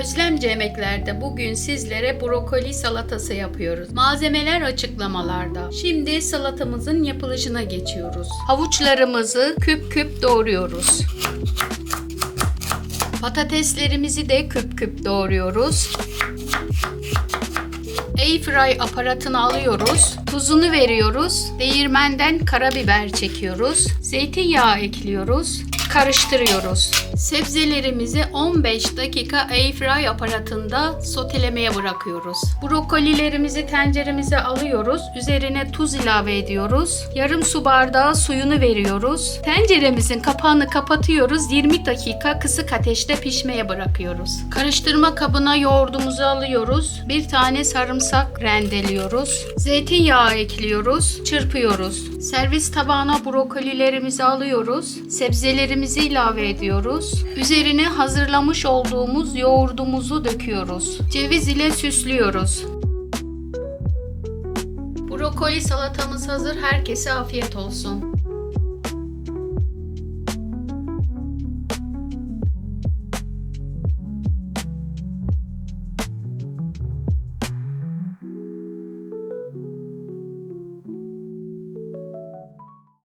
Özlemci Yemekler'de bugün sizlere brokoli salatası yapıyoruz. Malzemeler açıklamalarda. Şimdi salatamızın yapılışına geçiyoruz. Havuçlarımızı küp küp doğruyoruz. Patateslerimizi de küp küp doğruyoruz. Airfry aparatını alıyoruz. Tuzunu veriyoruz. Değirmenden karabiber çekiyoruz. Zeytinyağı ekliyoruz. Karıştırıyoruz. Sebzelerimizi 15 dakika airfry aparatında sotelemeye bırakıyoruz. Brokolilerimizi tenceremize alıyoruz. Üzerine tuz ilave ediyoruz. Yarım su bardağı suyunu veriyoruz. Tenceremizin kapağını kapatıyoruz. 20 dakika kısık ateşte pişmeye bırakıyoruz. Karıştırma kabına yoğurdumuzu alıyoruz. Bir tane sarımsak rendeliyoruz. Zeytinyağı ekliyoruz. Çırpıyoruz. Servis tabağına brokolilerimizi alıyoruz. Sebzelerimizi ilave ediyoruz. Üzerine hazırlamış olduğumuz yoğurdumuzu döküyoruz. Ceviz ile süslüyoruz. Brokoli salatamız hazır. Herkese afiyet olsun.